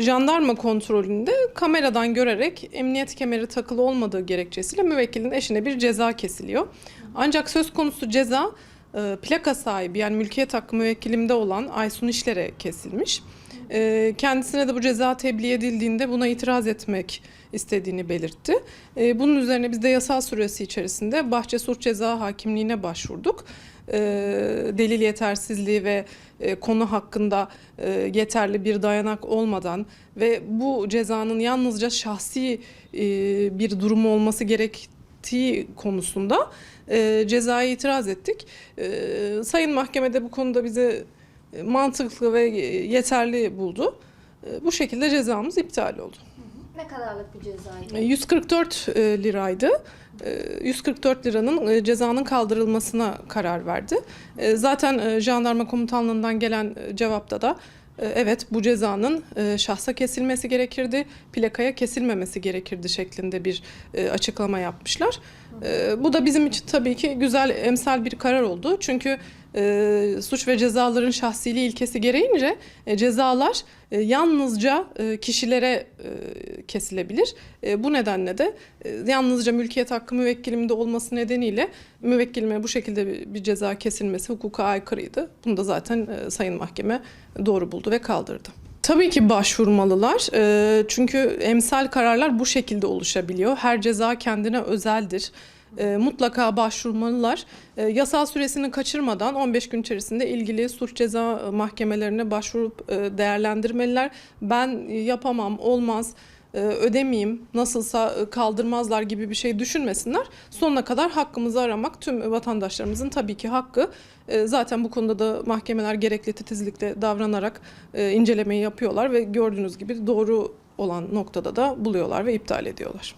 jandarma kontrolünde kameradan görerek emniyet kemeri takılı olmadığı gerekçesiyle müvekkilin eşine bir ceza kesiliyor. Ancak söz konusu ceza e, plaka sahibi yani mülkiyet hakkı müvekkilimde olan Aysun İşler'e kesilmiş. E, Kendisine de bu ceza tebliğ edildiğinde buna itiraz etmek istediğini belirtti. E, Bunun üzerine biz de yasal süresi içerisinde Bahçe Suç Ceza Hakimliğine başvurduk. E, Delil yetersizliği ve e, konu hakkında e, yeterli bir dayanak olmadan ve bu cezanın yalnızca şahsi e, bir durumu olması gerektiği konusunda e, cezaya itiraz ettik. E, Sayın Mahkemede bu konuda bize mantıklı ve yeterli buldu. E, Bu şekilde cezamız iptal oldu. Ne kadarlık bir cezaydı? E, 144 e, liraydı. E, 144 liranın e, cezanın kaldırılmasına karar verdi. E, Zaten e, jandarma komutanlığından gelen e, cevapta da e, evet bu cezanın e, şahsa kesilmesi gerekirdi, plakaya kesilmemesi gerekirdi şeklinde bir e, açıklama yapmışlar. E, Bu da bizim için tabii ki güzel emsal bir karar oldu. Çünkü e, suç ve cezaların şahsiliği ilkesi gereğince cezalar yalnızca kişilere kesilebilir. E, bu nedenle de e, yalnızca mülkiyet hakkı müvekkilimde olması nedeniyle müvekkilime bu şekilde bir, bir ceza kesilmesi hukuka aykırıydı. Bunu da zaten e, Sayın Mahkeme doğru buldu ve kaldırdı. Tabii ki başvurmalılar. E, çünkü emsal kararlar bu şekilde oluşabiliyor. Her ceza kendine özeldir. E, mutlaka başvurmalılar. E, yasal süresini kaçırmadan 15 gün içerisinde ilgili suç ceza mahkemelerine başvurup değerlendirmeliler. Ben yapamam, olmaz, ödemeyeyim, nasılsa e, kaldırmazlar gibi bir şey düşünmesinler. Sonuna kadar hakkımızı aramak tüm vatandaşlarımızın tabii ki hakkı. E, Zaten bu konuda da mahkemeler gerekli titizlikle davranarak e, incelemeyi yapıyorlar ve gördüğünüz gibi doğru olan noktada da buluyorlar ve iptal ediyorlar.